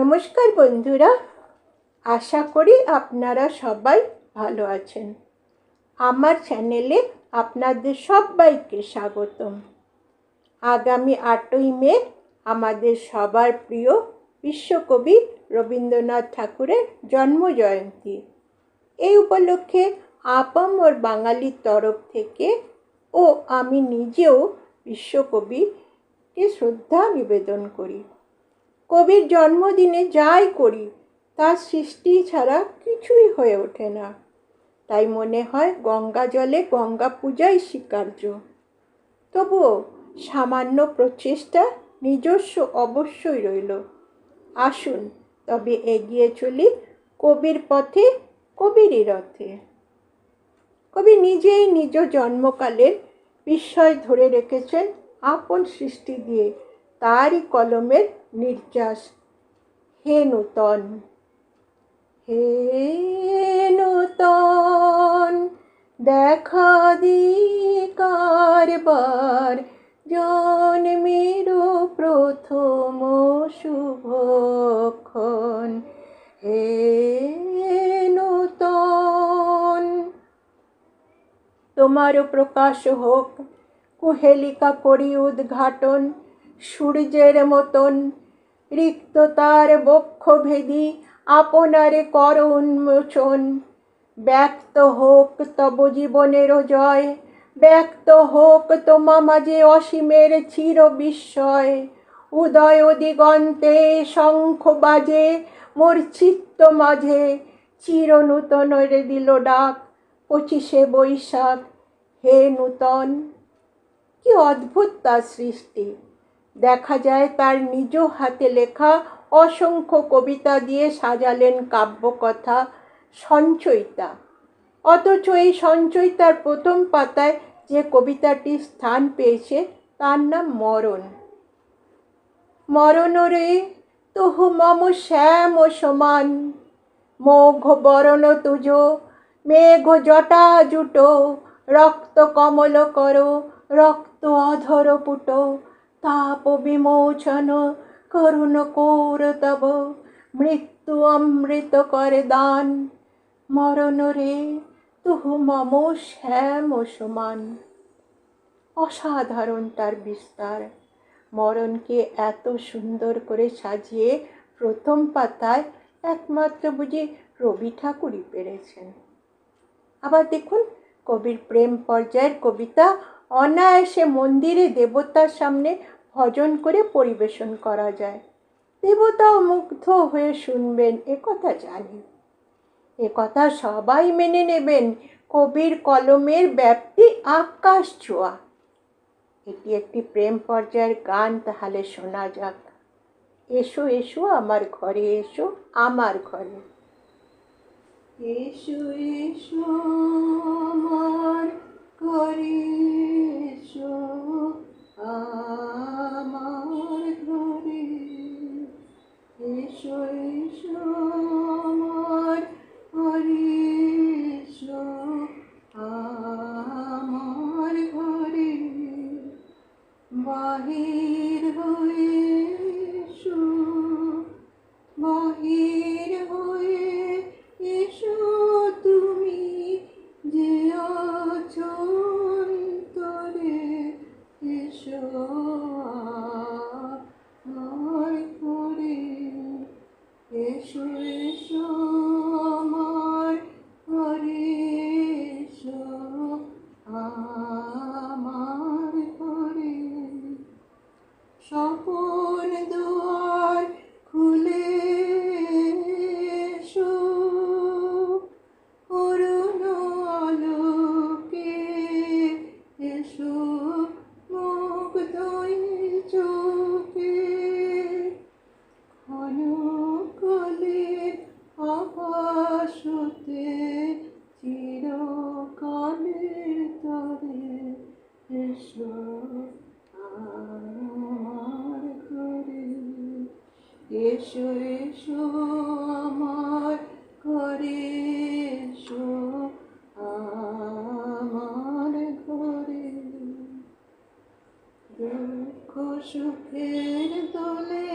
নমস্কার বন্ধুরা, আশা করি আপনারা সবাই ভালো আছেন। আমার চ্যানেলে আপনাদের সবাইকে স্বাগতম। আগামী আটই মে আমাদের সবার প্রিয় বিশ্বকবি রবীন্দ্রনাথ ঠাকুরের জন্মজয়ন্তী। এই উপলক্ষে আপাম ওর বাঙালির তরফ থেকে ও আমি নিজেও বিশ্বকবিকে শ্রদ্ধা নিবেদন করি। কবির জন্মদিনে যাই করি, তার সৃষ্টি ছাড়া কিছুই হয়ে ওঠে না। তাই মনে হয় গঙ্গা জলে গঙ্গা পূজাই স্বীকার্য। তবুও সামান্য প্রচেষ্টা নিজস্ব অবশ্যই রইল। আসুন, তবে এগিয়ে চলি কবির পথে কবিরই রথে। কবি নিজেই নিজ জন্মকালের বিস্ময় ধরে রেখেছেন আপন সৃষ্টি দিয়ে। তারই কলমের নির্যাস। হে নূতন হে নূতন দেখা দি কারবার জন্মের প্রথম শুভক্ষণ হে নূতন তোমারও প্রকাশ হোক, কুহেলিকা করি উদ্ঘাটন। সূর্যের মতন রিক্ত তার বক্ষ ভেদি আপনারে কর উন্মোচন ব্যক্ত হোক তব জীবনেরও জয়, ব্যক্ত হোক তোমা মাঝে অসীমের চির বিস্ময়। উদয় দিগন্তে শঙ্খ বাজে মোর চিত্ত মাঝে চির নূতনরে দিল ডাক। পঁচিশে বৈশাখ, হে নূতন। কি অদ্ভুত তার সৃষ্টি। দেখা যায় তার নিজ হাতে লেখা অসংখ্য কবিতা দিয়ে সাজালেন কাব্যকথা সঞ্চয়িতা। অথচ এই সঞ্চয়িতার প্রথম পাতায় যে কবিতাটি স্থান পেয়েছে, তার নাম মরণ। মরণরে তহু মম শ্যাম সমান। মোঘ বরণ তুজ, মেঘ জটা জুটো, রক্ত কমল কর, রক্ত অধর পুটো। তাপ বিমোচন করুণ কৌর তব, মৃত্যু অমৃত করে দান। মরণ রে, তুহু মম শ্যাম সমান। অসাধারণ তার বিস্তার। মরণকে এত সুন্দর করে সাজিয়ে প্রথম পাতায় একমাত্র বুঝি রবি ঠাকুরই পেরেছেন। আবার দেখুন, কবির প্রেম পর্যায়ের কবিতা অনায়াসে মন্দিরে দেবতার সামনে ভজন করে পরিবেশন করা যায়। দেবতাও মুগ্ধ হয়ে শুনবেন, এ কথা জানি। এ কথা সবাই মেনে নেবেন, কবির কলমের ব্যাপ্তি আকাশ ছোঁয়া। এটি একটি প্রেম পর্যায়ের গান, তাহলে শোনা যাক। এসো এসো, আমার ঘরে এসো, আমার ঘরে। এসো এসো, আমার ঘরে এসো আমার ঘরে এসো স্বপন দুয়ার খুলে অরুণ আলোকে এসো মুগ্ধই চোখে। ঘন কলের আকাশতে চিরকালের তরে এসো এসো আমার ঘরে এসো আমার ঘরে। দুঃখ সুখের দোলে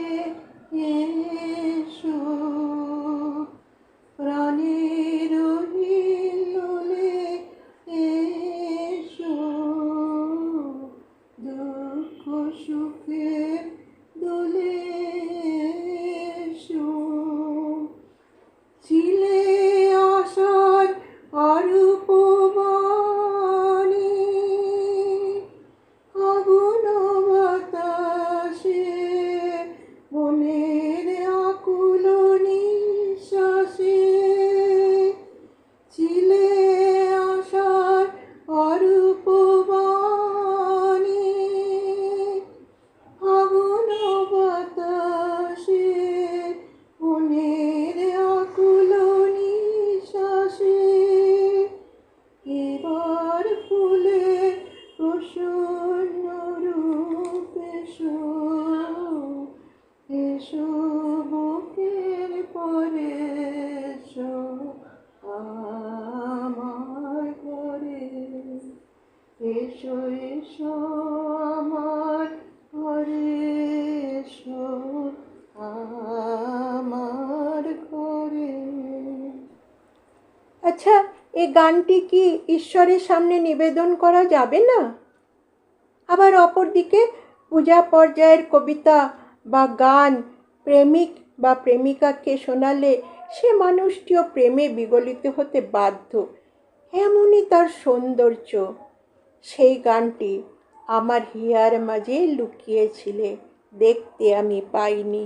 আচ্ছা এই গানটি কি ঈশ্বরের সামনে নিবেদন করা যাবে না? আবার অপরদিকে, পূজা পর্যায়ের কবিতা বা গান প্রেমিক বা প্রেমিকাকে শোনালে সে মানুষটিও প্রেমে বিগলিত হতে বাধ্য। এমনই তার সৌন্দর্য। সেই গানটি আমার হিয়ার মাঝে লুকিয়েছিলে, দেখতে আমি পাইনি।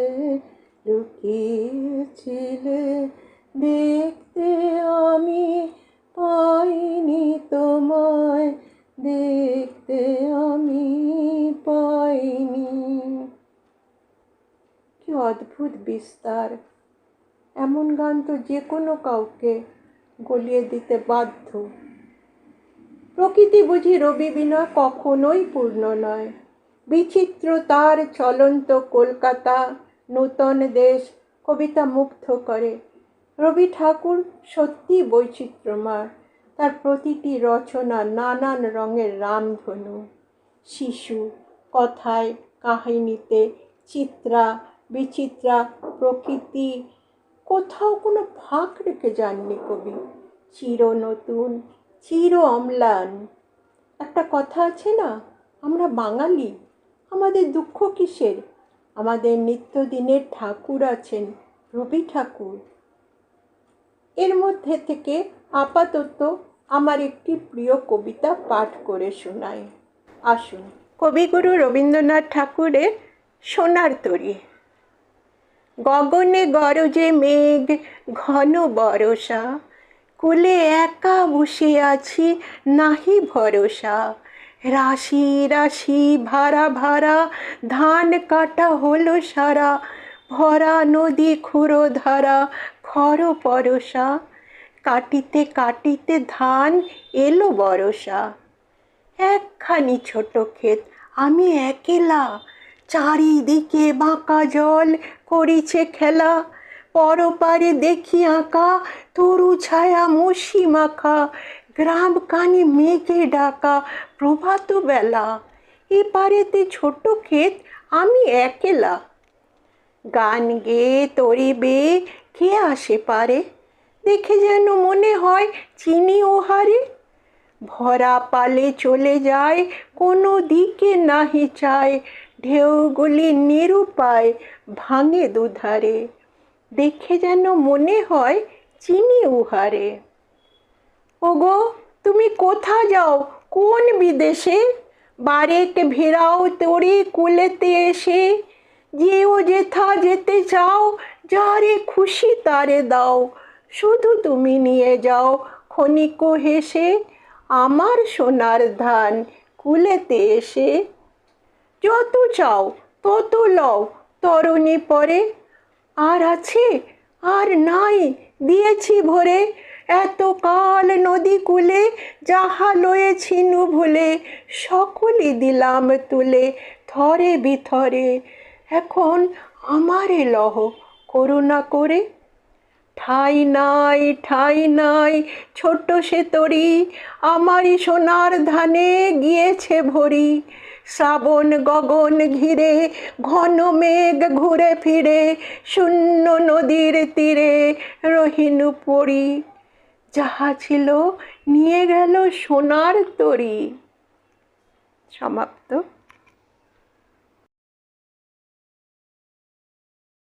লুকিয়েছিলে দেখতে আমি পাইনি তোমায়, দেখতে আমি পাইনি। কি অদ্ভুত বিস্তার। এমন গান তো যে কোনো কাউকে গলিয়ে দিতে বাধ্য। প্রকৃতি বুঝি রবি বিনা কখনোই পূর্ণ নয়। বিচিত্র তার চলন্ত কলকাতা নূতন দেশ কবিতা মুগ্ধ করে। রবি ঠাকুর সত্যি বৈচিত্র্যময়। তার প্রতিটি রচনা নানান রঙের রামধনু। শিশু, কথায়, কাহিনীতে, চিত্রা, বিচিত্রা, প্রকৃতি। কোথাও কোনো ফাঁক রেখে যাননি কবি। চির নতুন, চির অম্লান। একটা কথা আছে না, আমরা বাঙালি। আমাদের দুঃখ কিসের? আমাদের নিত্যদিনের ঠাকুর আছেন রবি ঠাকুর। এর মধ্যে থেকে আপাতত আমার একটি প্রিয় কবিতা পাঠ করে শোনাই। আসুন। কবিগুরু রবীন্দ্রনাথ ঠাকুরের সোনার তরী। গগনে গরজে মেঘ, ঘন বরষা, কুলে একা বসে আছি, নাহি ভরসা। রাশি রাশি ভাড়া ভাড়া ধান কাটা হলো সারা, ভরা নদী খুঁড়ো ধারা খর পরশা কাটিতে কাটিতে ধান এলো বরসা। একখানি ছোট ক্ষেত আমি একেলা, চারিদিকে বাঁকা জল করিছে খেলা, পরপারে দেখি আঁকা, তরু ছায়া মসি মাখা গ্রাম কানে মেঘে ডাকা প্রভাত বেলা। এপারেতে ছোট ক্ষেত, আমি একেলা। গান গেয়ে তরিবে, কে আসে পারে? দেখে যেন মনে হয় চিনি ওহারে। ভরা পালে চলে যায়, কোনো দিকে নাহি চায়। ঢেউগুলি নিরুপায় ভাঙে দুধারে। দেখে যেন মনে হয় চিনি উহারে। ওগো, তুমি কোথা যাও? কোন বিদেশে? বারেক ভেরাও তোরে কুলেতে এসে। যেও যেথা যেতে চাও, যারে খুশি তারে দাও। শুধু তুমি নিয়ে যাও ক্ষণিক হেসে, আমার সোনার ধান কুলেতে এসে। যত চাও, তত লও, তরণী পরে। আর আছে, আর নাই, দিয়েছি ভরে। এত কাল নদী কূলে যাহা লয়েছিনু ভুলে সকলই দিলাম তুলে থরে বিথরে। এখন আমারে লহ করুণা করে। ঠাই নাই ঠাই নাই ছোট্ট সে তরি, আমারই সোনার ধানে গিয়েছে ভরি। শ্রাবণ গগন ঘিরে, ঘন মেঘ ঘুরে ফিরে, শূন্য নদীর তীরে রহিনু পড়ি যাহা ছিল নিয়ে গেল সোনার তরি। সমাপ্ত।